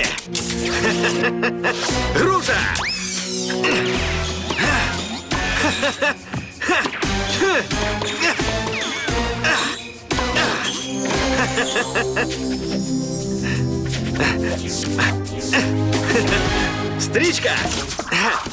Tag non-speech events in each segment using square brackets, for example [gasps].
Давайте! Груша! Стричка! Оп!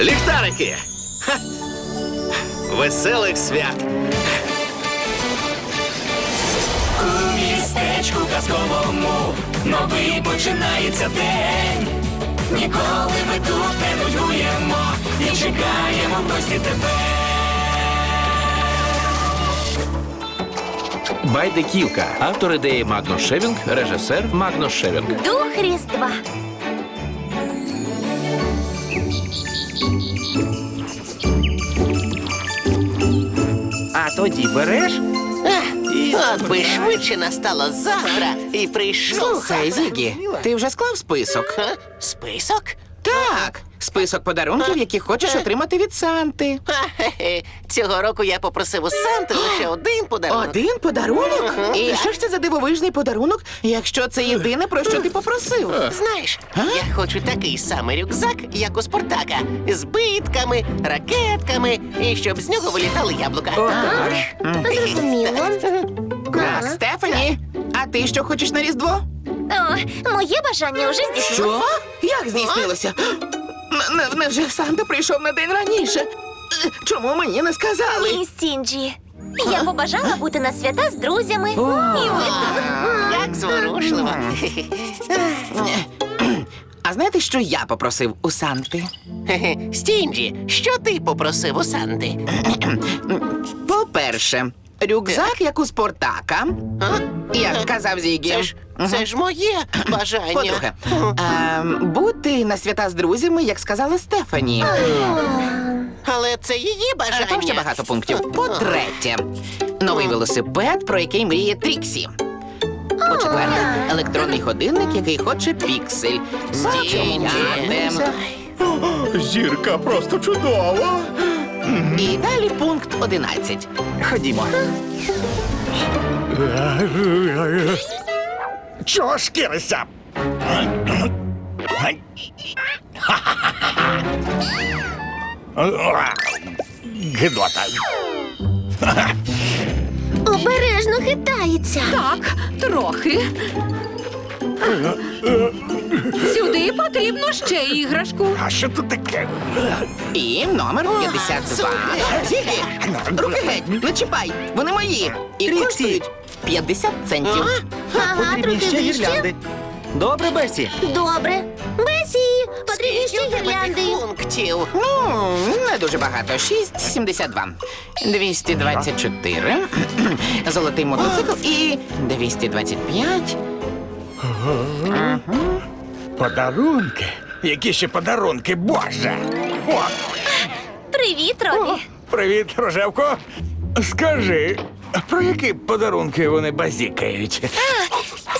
Ліхтарики! Веселих свят! У містечку казковому новий починається день. Ніколи ми тут не нудьгуємо і чекаємо в гості тебе. Байдиківка. Автор ідеї Магнус Шевінг, режисер Магнус Шевінг. Дух Різдва. А тоді береш і. От би швидше настало завтра і прийшов. Слухай, Зігі, ти вже склав список? Список? Так, список подарунків, які хочеш отримати від Санти. Ха-хе-хе. [laughs] Цього року я попросив у Санти лише один подарунок. Один подарунок? І що ж це за дивовижний подарунок, якщо це єдине, про що ти попросив? Знаєш, я хочу такий самий рюкзак, як у Спартака, з битками, ракетками, і щоб з нього вилітали яблука. Зрозуміло. А, Стефані, а ти що хочеш на Різдво? О, моє бажання вже здійснилося. Що? Як здійснилося? Н- Невже Санта прийшов на день раніше? Е, Чому мені не сказали? Ні, Стінджі. Я побажала бути на свята з друзями. І ви. Як зворушливо. А знаєте, що я попросив у Санти? Стінджі, що ти попросив у Санти? По-перше, рюкзак, як у Спартака, А? як сказав Зігі. Це ж, це ж моє бажання. По-друге, ем, бути на свята з друзями, як сказала Стефані. Але це її бажання. там ще багато пунктів. По-третє, новий велосипед, про який мріє Тріксі. По-четверте, електронний годинник, який хоче піксель. [gasps] Зірка просто чудова. І далі пункт 11. Ходімо. Чого шкірися? Гидота. Обережно хитається. Так, трохи. Сюди потрібно ще іграшку. А що тут таке? І номер 52. Зігі, руки геть, не чіпай, вони мої. І коштують 50 центів. Ага, трохи вище. Добре, Бесі. Добре. Бесі, потрібні ще гірлянди. пунктів? Ну, не дуже багато. 6,72. 224. Золотий мотоцикл і 225. Подарунки? Які ще подарунки, Боже? О, Привіт, Робі. привіт, Рожевко. Скажи, про які подарунки вони базікають?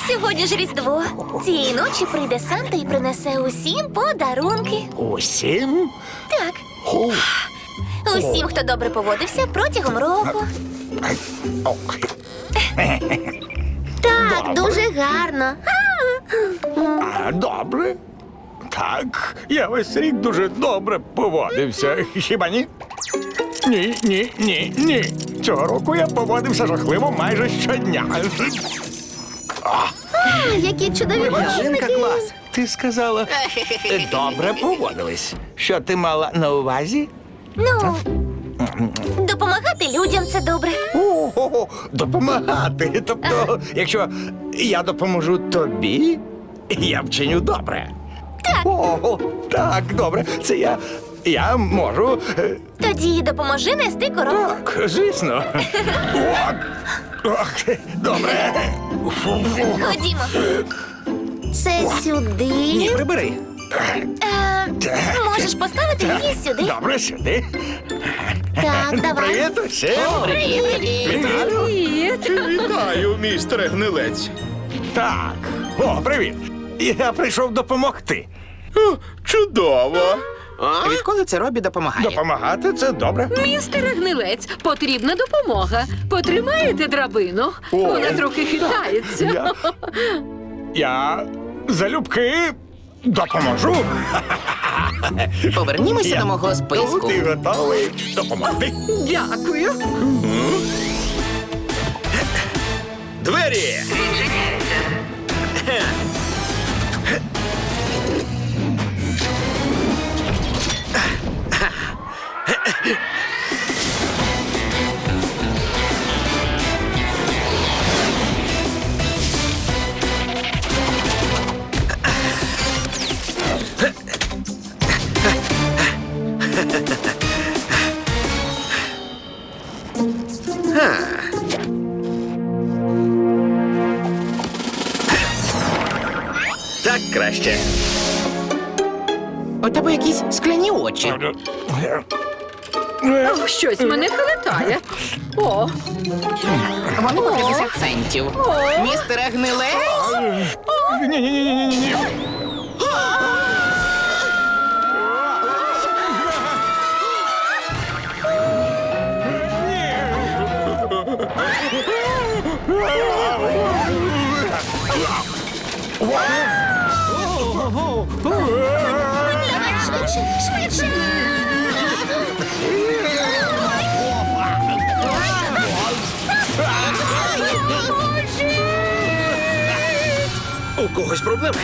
Сьогодні ж Різдво. Цієї ночі прийде Санта і принесе усім подарунки. Усім? Так, О, усім, хто добре поводився протягом року. Так, дуже гарно. А, Добре. Так, я весь рік дуже добре поводився. Хіба ні? Ні, ні, ні, ні. Цього року я поводився жахливо майже щодня. Які чудові Жінка клас. Ти сказала. Добре поводились. Що ти мала на увазі? Ну, допомагати людям це добре. Допомагати. Тобто, якщо я допоможу тобі, я вчиню добре. Так. О, так, добре. Це я. Я можу. е, Тоді допоможи нести коробку. Так, звісно. О, ох, добре. Ходімо. Це сюди. Ні, прибери. Е, можеш поставити її сюди? Добре, сюди. Так, [laughs] давай. Привіт усім. Вітаю. Привіт! Вітаю, містере гнилець. Так. О, привіт. Я прийшов допомогти. О, чудово. Відколи це Робі допомагає? Допомагати це добре. Містер Гнилець, потрібна допомога. Потримаєте драбину? Вона трохи хитається. Я, я залюбки допоможу. Повернімося до мого списку. Ти готовий допомогти. Дякую. Двері! Так очі. Щось мене хилитає. О, Вони по 50 центів. О. Містере гнилець? Ні-ні-ні-ні-ні. Когось проблеми.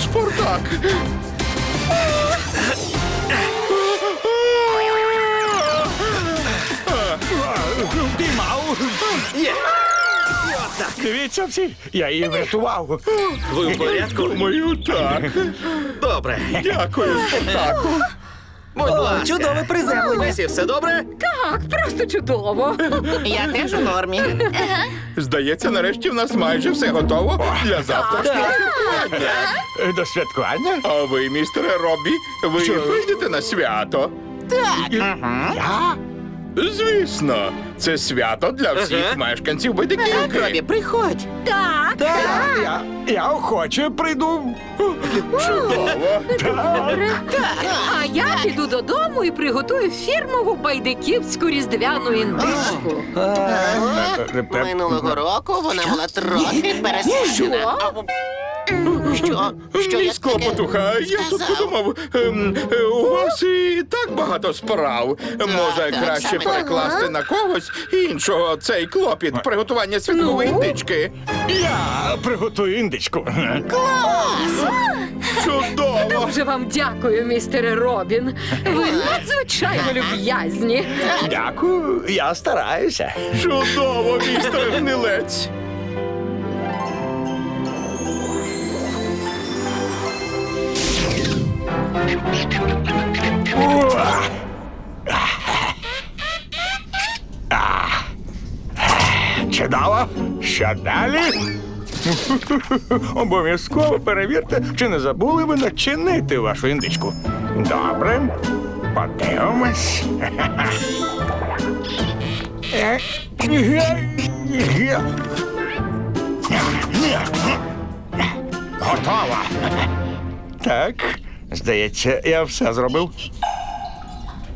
Спартак. Дивіться всі, я її врятував. Ви в порядку? Думаю, так. Добре. Дякую, Спартаку. Будь ласка. Чудове приземлення. Лесі, все добре? так, просто чудово. Я теж у нормі. Здається, нарешті в нас майже все готово для завтрашнього святкування. Е, До святкування? А ви, містере Роббі, ви Що? прийдете на свято? Я? Звісно, це свято для всіх мешканців Так, Робі, Байдиківки. приходь. Так, Я, я охоче прийду. Чудово. добре. А я піду додому і приготую фірмову байдиківську різдвяну індичку. Минулого року вона була трохи пересушена. Що? Що я Міс Клопотуха, я тут сказав? подумав, ем, е, у вас і так багато справ. Може, так, краще саме так. перекласти на когось іншого цей клопіт приготування святкової Ну? індички. Я приготую індичку. Чудово! Дуже вам дякую, містере Робін. Ви надзвичайно люб'язні. Дякую, я стараюся. Чудово, містер гнилець! Чудово. Що далі? Обов'язково перевірте, чи не забули ви начинити вашу індичку. Добре. Подивимось. Готово. Так, здається, я все зробив.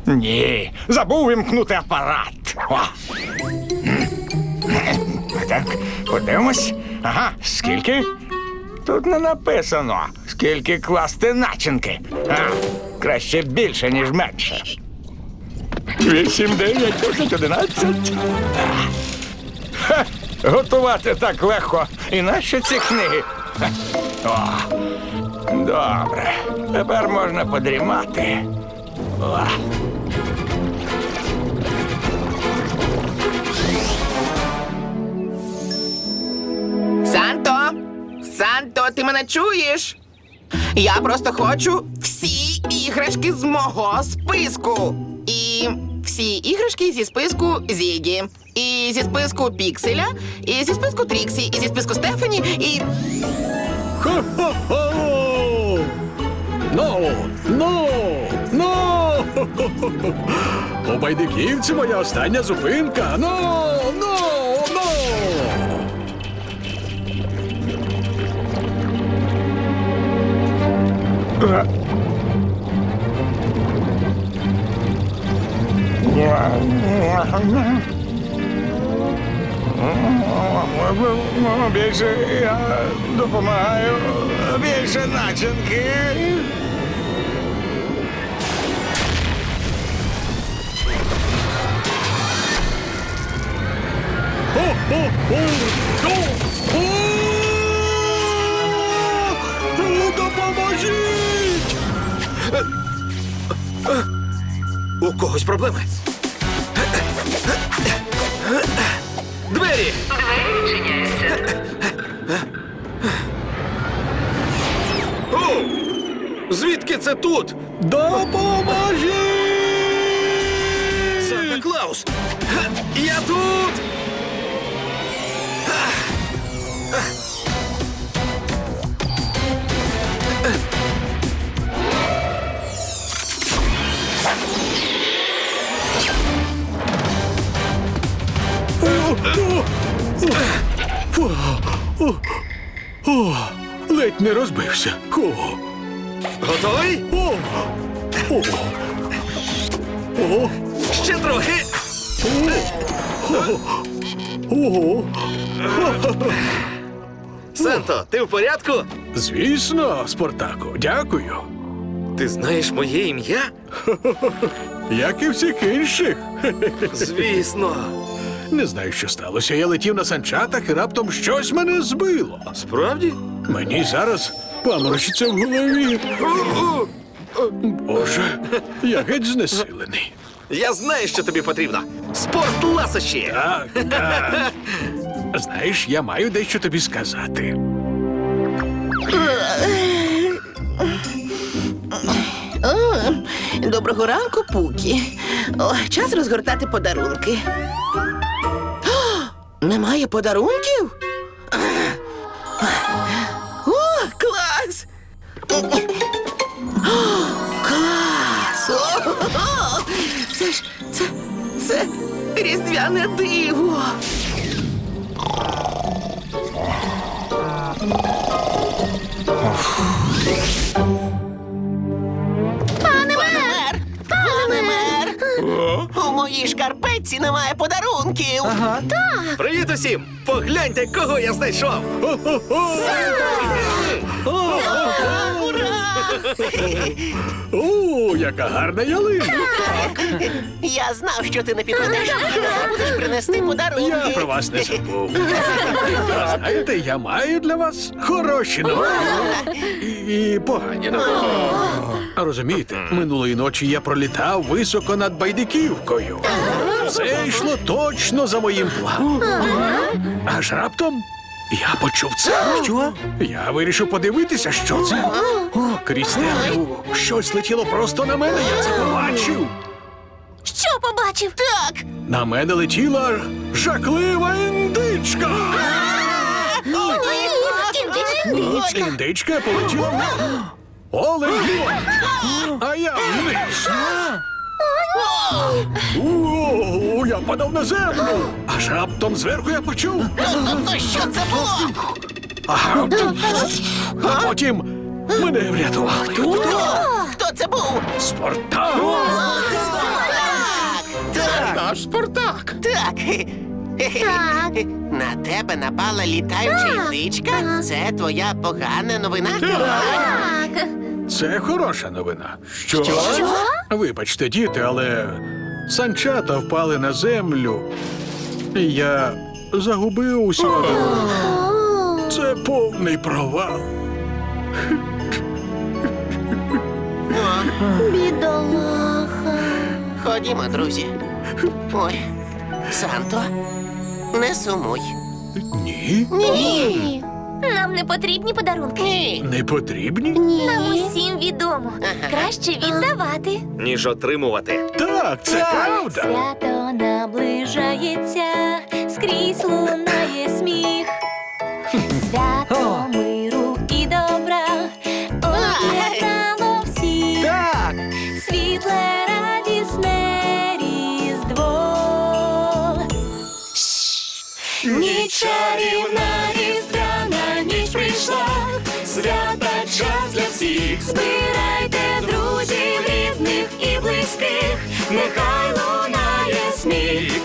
Ні, забув вімкнути апарат. О. Так, подивимось. Ага, скільки? Тут не написано, скільки класти начинки. А, краще більше, ніж менше. Вісім, дев'ять, десять, одинадцять. Готувати так легко. І нащо ці книги? О, добре. Тепер можна подрімати. О. Санто! Санто, ти мене чуєш? Я просто хочу всі іграшки з мого списку. І всі іграшки зі списку Зігі. І зі списку Пікселя, і зі списку Тріксі, і зі списку Стефані, і. У байдиківці моя остання зупинка. Ну, ну, ну! Більше я допомагаю. Більше начинки. Допоможіть! У когось проблеми. Двері! О! Звідки це тут? Допоможіть! Санта Клаус! Я тут! О, ледь не розбився. О, Готовий? о, о, о, Ще трохи! ого. Санто, ти в порядку? Звісно, Спартаку, дякую. Ти знаєш моє ім'я? Як і всіх інших. Звісно. Не знаю, що сталося. Я летів на санчатах і раптом щось мене збило. Справді? Мені зараз паморочиться в голові. Боже, я геть знесилений. Я знаю, що тобі потрібно. Спорт ласощі! Так, так. Знаєш, я маю дещо тобі сказати. Доброго ранку, Пукі. О, час розгортати подарунки. Немає подарунків? О, клас! О, клас! О, це ж це, це різдвяне диво. Пане моїй шкарпетці немає подарунків. Привіт усім! Погляньте, кого я знайшов! О, яка гарна ялинка! Я знав, що ти не підведеш не забудеш принести подарунки. Я про вас не забув. А Знаєте, я маю для вас хороші новини і, і погані новини. Розумієте, минулої ночі я пролітав високо над Байдиківкою. Все йшло точно за моїм планом. Аж раптом я почув це. Що? Я вирішив подивитися, що це. О, крізь темряву. Щось летіло просто на мене, я це побачив. Що побачив? Так. На мене летіла жахлива індичка. Індичка. Індичка полетіла вниз. Олень! А я вниз. О, я падав на землю. Аж раптом зверху я почув. Що це було? Ага. А потім мене врятували. Хто? Хто це був? Спартак! Так, Наш Спартак! так. На тебе напала літаюча індичка? Це твоя погана новина? Так. Це хороша новина. Що? Вибачте, діти, але санчата впали на землю. І я загубив усього. Це повний провал. Бідолаха. Ходімо, друзі. Ой, Санто, не сумуй. Ні, Ні. Нам не потрібні подарунки. Ні. не потрібні. Нам усім відомо. Ага. Краще віддавати. ніж отримувати. Так, це правда. Свято наближається, скрізь лунає сміх. Збирайте друзів, рідних і близьких, нехай лунає сміх.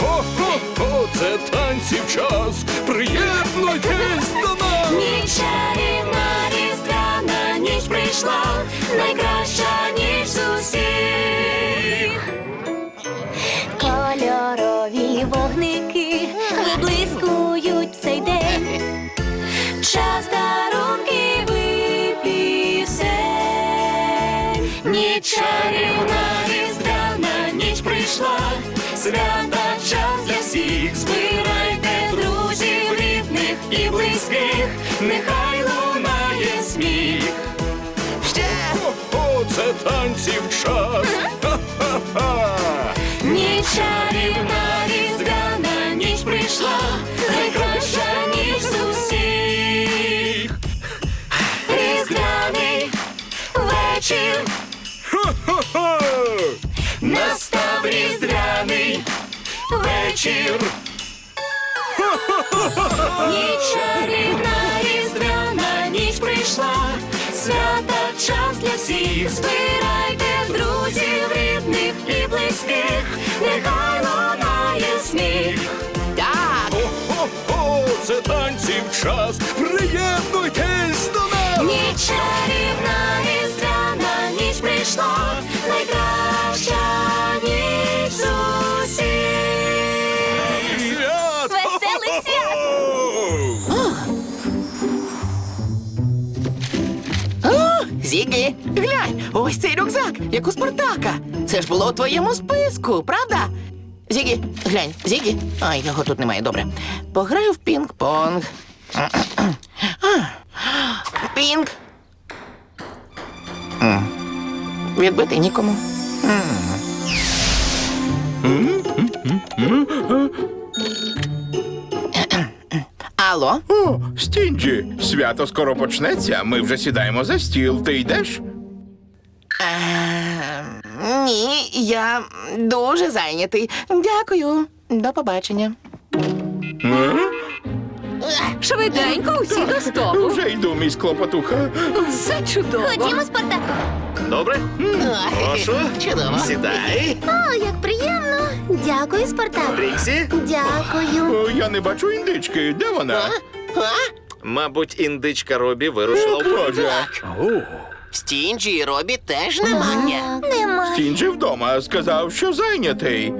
Хо-хо-хо, це танців час. Приєднуйтесь до нас. Ніч чарівна різдвяна ніч прийшла, найкраща ніч Ніч чарівна різдвяна ніч прийшла, свята час для всіх. Збирайте друзів, рідних і близьких, нехай лунає сміх. Ще. О, це танців час. Ха-ха-ха. Ніч чарівна різдвяна ніч прийшла, найкраща ніч з усіх. Різдвяний вечір. Настав різдвяний вечір. Ніч чарівна різдвяна ніч прийшла, свята час для всіх. Збирайте друзів, рідних і близьких, нехай лунає сміх. Так. О, це танців час. Приєднуйтесь до нас. Ніч чарівна як у Спартака. Це ж було у твоєму списку, правда? Зігі, глянь, Зігі. Ай, його тут немає, добре. Пограю в пінг-понг. А, Пінг. Відбити нікому. Алло? О, Стінджі, свято скоро почнеться. Ми вже сідаємо за стіл. Ти йдеш? Дуже зайнятий. Дякую. До побачення. Швиденько усі до столу. Вже йду, мій склопотуха. Все чудово. Ходімо, Спартаку. Добре? Прошу. Чудово. Сідай. О, як приємно. Дякую, Спартак. Тріксі. Дякую. О, я не бачу індички. Де вона? Мабуть, індичка Робі вирушила О, в поле. Боже. О, Стінджі і Робі теж немає. Нема. Стінджі вдома сказав, що зайнятий.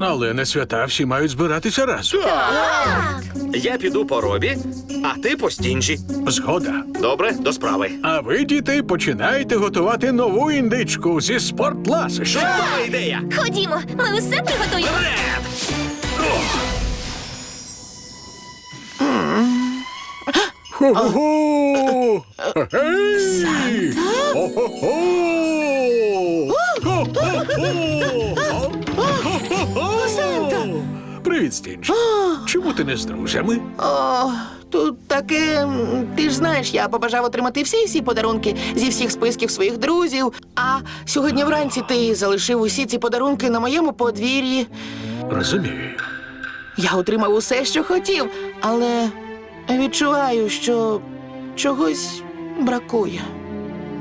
але не свята всі мають збиратися разом. Так. Я піду по Робі, а ти по стінжі. Згода. Добре, до справи. А ви, діти, починаєте готувати нову індичку зі спортласощ. Чудова ідея! Ходімо, ми усе приготуємо. Вперед! Хо-хо-хо! Гей! Хо-хо-хо! Хо-хо-хо! Привіт, Стінж. Чому ти не з друзями? О, тут таке. м, Ти ж знаєш, я побажав отримати всі всі подарунки зі всіх списків своїх друзів. А сьогодні вранці ти залишив усі ці подарунки на моєму подвір'ї. Розумію. Я отримав усе, що хотів, але відчуваю, що чогось бракує.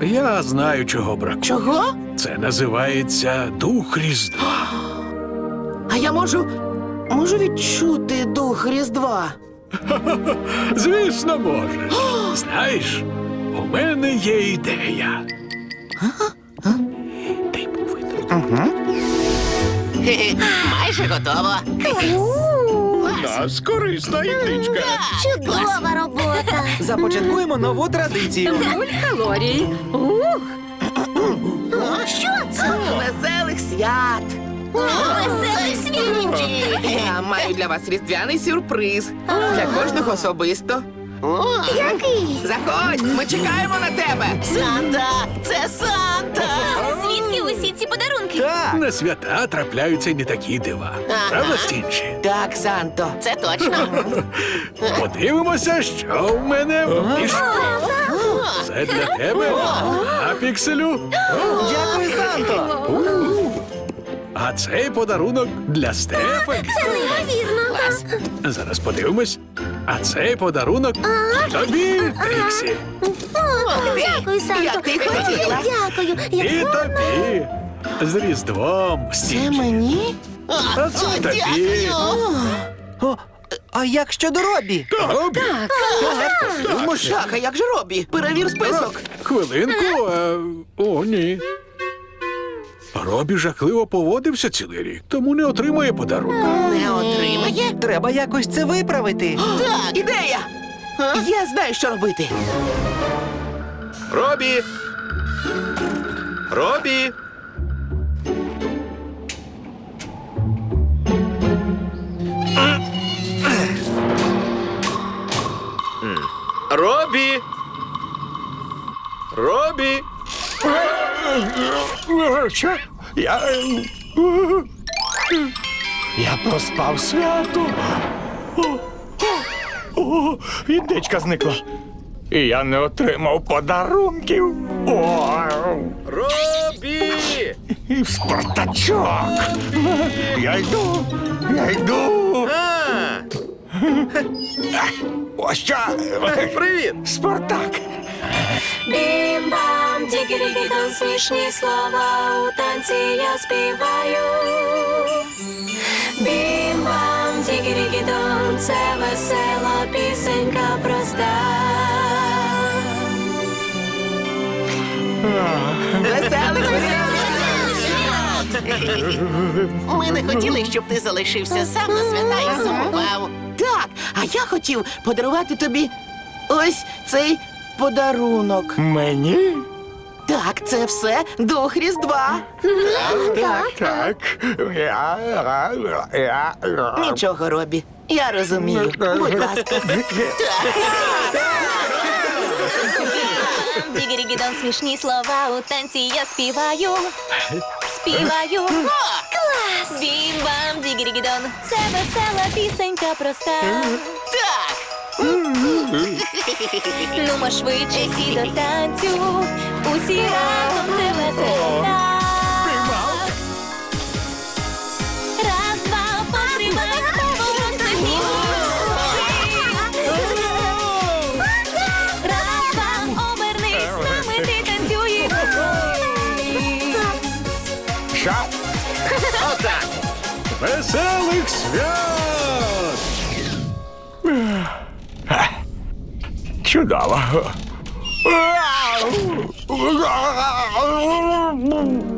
Я знаю, чого бракує. Чого? Це називається дух Різдва. А я можу. можу відчути дух Різдва. [laughs] Звісно, можеш. Знаєш, у мене є ідея. Ти повинен. Майже готово. Нас корисна індичка. Чудова робота. Започаткуємо нову традицію. Нуль калорій. Ух, Що це? Веселих свят! Веселий світ. Я маю для вас різдвяний сюрприз. Для кожного особисто. Який? Заходь, ми чекаємо на тебе. Санта! Це Санта! Звідки усі ці подарунки? Так. На свята трапляються й не такі дива. Правда, Стінчі? Так, Санто. Це точно. [laughs] Подивимося, що в мене в мішку. Це для тебе, а пікселю. Дякую, Санто. А цей подарунок для Стефи. Це неймовірно. Зараз подивимось. А цей подарунок тобі, Тріксі. Дякую, Санто. Як ти хотіла. Дякую. І тобі. З Різдвом, Це мені? А це тобі. О, а як щодо Робі? Робі. Так, а як же Робі? Перевір список. Хвилинку. е, О, ні. Робі жахливо поводився цілий рік, тому не отримає подарунок. Не отримає? Треба якось це виправити. [gasps] Так, ідея! Я знаю, що робити. Робі! Робі! М. Що? Я. Я проспав свято. О, о, о, індичка зникла. І я не отримав подарунків. О, Робі! і Спартачок. Я йду, я йду. А, Ось що. привіт! Спартак. Бім-бам, дігірігідон, смішні слова у танці я співаю. Бім-бам, дігірігідон, це весела пісенька проста. Веселих свят! Ми не хотіли, щоб ти залишився сам на свята і сумував. Так, а я хотів подарувати тобі ось цей подарунок. Мені? Так, це все дух Різдва. Так, так. Нічого, Робі. Я розумію. Будь ласка. Дігірігідон, смішні слова у танці я співаю. Співаю. Клас! Бім-бам, дігірігідон, це весела пісенька проста. Нумо швидше всі до танцю, усі разом це весело. Раз, два, потримай, поворот на Раз, два, обернись, з нами ти танцюєш. Що? Отак! Веселих свят! Чудово. [laughs]